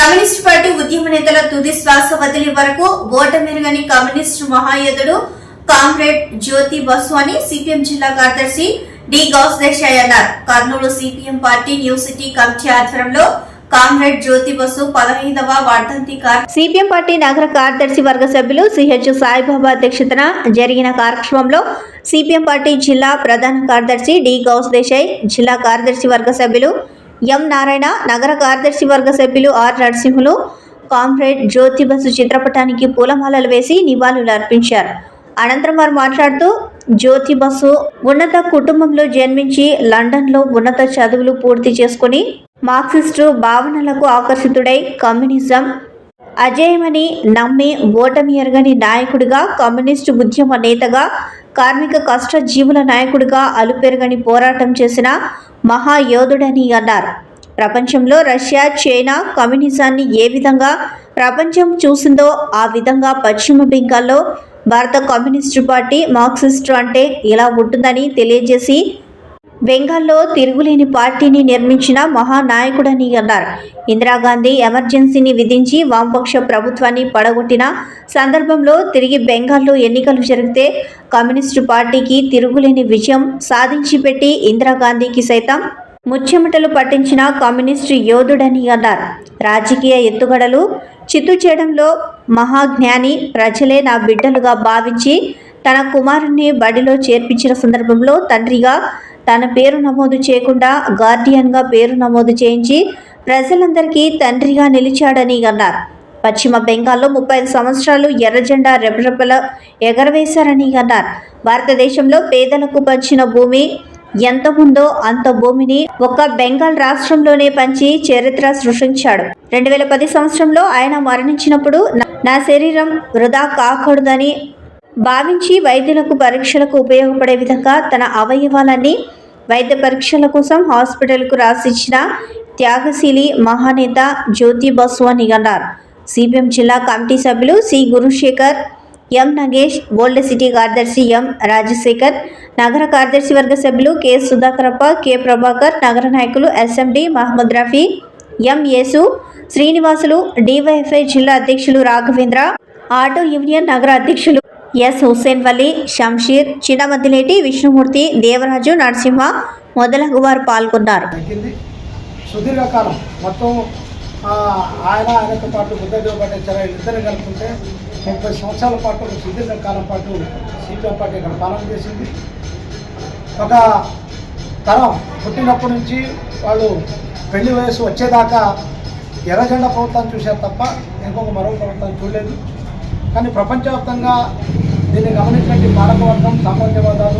Communist party ఉద్యమ నేతల తుది శ్వాస వదిలే వరకు ఓటమెరుగని కమ్యూనిస్టు మహాయోధుడు కామ్రేడ్ జ్యోతి బసు అని సిపిఎం జిల్లా కార్యదర్శి డి గౌస్ దేశాయ్ అన్నారు. Kurnool CPM party new city committee ఆధ్వర్యంలో కామ్రేడ్ జ్యోతి బసు పదహైదవ వర్ధంతి సిపిఎం పార్టీ నగర కార్యదర్శి వర్గ సభ్యులు సిహెచ్ సాయిబాబా అధ్యక్షతన జరిగిన కార్యక్రమంలో సిపిఎం పార్టీ జిల్లా ప్రధాన కార్యదర్శి డి గౌస్ దేశాయ్ జిల్లా కార్యదర్శి వర్గ సభ్యులు ఎం నారాయణ నగర కార్యదర్శి వర్గ సభ్యులు ఆర్ నరసింహులు కామ్రేడ్ జ్యోతి బసు చిత్రపటానికి పూలమాలలు వేసి నివాళులు అర్పించారు. అనంతరం వారు మాట్లాడుతూ జ్యోతి బసు ఉన్నత కుటుంబంలో జన్మించి లండన్లో ఉన్నత చదువులు పూర్తి చేసుకుని మార్క్సిస్టు భావనలకు ఆకర్షితుడై కమ్యూనిజం అజేయమని నమ్మి ఓటమి ఎరగని నాయకుడిగా కమ్యూనిస్టు ఉద్యమ నేతగా కార్మిక కష్టజీవుల నాయకుడిగా అలుపెరగని పోరాటం చేసిన మహాయోధుడని అన్నారు. ప్రపంచంలో రష్యా చైనా కమ్యూనిజాన్ని ఏ విధంగా ప్రపంచం చూసిందో ఆ విధంగా పశ్చిమ బెంగాల్లో భారత కమ్యూనిస్టు పార్టీ మార్క్సిస్టు అంటే ఇలా ఉంటుందని తెలియజేసి బెంగాల్లో తిరుగులేని పార్టీని నిర్మించిన మహానాయకుడని అన్నారు. ఇందిరాగాంధీ ఎమర్జెన్సీని విధించి వామపక్ష ప్రభుత్వాన్ని పడగొట్టిన సందర్భంలో తిరిగి బెంగాల్లో ఎన్నికలు జరిగితే కమ్యూనిస్టు పార్టీకి తిరుగులేని విజయం సాధించి పెట్టి ఇందిరాగాంధీకి సైతం ముచ్చెమటలు పట్టించిన కమ్యూనిస్టు యోధుడని అన్నారు. రాజకీయ ఎత్తుగడలు చిత్తు చేయడంలో మహాజ్ఞాని ప్రజలే నా బిడ్డలుగా భావించి తన కుమారుణ్ణి బడిలో చేర్పించిన సందర్భంలో తండ్రిగా తన పేరు నమోదు చేయకుండా గార్డియన్గా పేరు నమోదు చేయించి ప్రజలందరికీ తండ్రిగా నిలిచాడని అన్నారు. పశ్చిమ బెంగాల్లో ముప్పై ఐదు సంవత్సరాలు ఎర్రజెండా రెపరెపల ఎగరవేశారని అన్నారు. భారతదేశంలో పేదలకు పంచిన భూమి ఎంత ఉందో అంత భూమిని ఒక్క బెంగాల్ రాష్ట్రంలోనే పంచి చరిత్ర సృష్టించాడు. రెండు వేల పది సంవత్సరంలో ఆయన మరణించినప్పుడు నా- నా శరీరం వృధా కాకూడదని భావించి వైద్యులకు పరీక్షలకు ఉపయోగపడే విధంగా తన అవయవాలన్నీ వైద్య పరీక్షల కోసం హాస్పిటల్కు రాసిచ్చిన త్యాగశీలి మహానేత జ్యోతి బస్వాని అన్నారు. సిపిఎం జిల్లా కమిటీ సభ్యులు C Gurushekar M Nagesh old city కార్యదర్శి ఎం రాజశేఖర్ నగర కార్యదర్శి వర్గ సభ్యులు కె సుధాకరప్ప కె ప్రభాకర్ నగర నాయకులు SMD Mohammed Rafi M Yesu Srinivasulu DYFI జిల్లా అధ్యక్షులు రాఘవేంద్ర ఆటో యూనియన్ నగర అధ్యక్షులు ఎస్ హుస్సేన్ వలి షంషీర్ చిన్నమద్దిలేటి విష్ణుమూర్తి దేవరాజు నరసింహ మొదలగు వారు పాల్గొన్నారు సుదీర్ఘకాలం మొత్తం ఆయన ఆయనతో పాటు బుద్ధదేవ భట్టాచార్య ఇద్దరు కలుపుకుంటే ముప్పై సంవత్సరాల పాటు సుదీర్ఘకాలం పాటు సిపిఎం పార్టీ ఇక్కడ పాలన చేసింది. ఒక తరం పుట్టినప్పటి నుంచి వాళ్ళు పెళ్ళి వయసు వచ్చేదాకా ఎర్రజెండ ప్రభుత్వాన్ని చూశారు తప్ప ఇంకొక మరో ప్రభుత్వాన్ని చూడలేదు. కానీ ప్రపంచవ్యాప్తంగా దీన్ని గమనించినట్టు పాలకవర్గం సామాన్యవాదాలు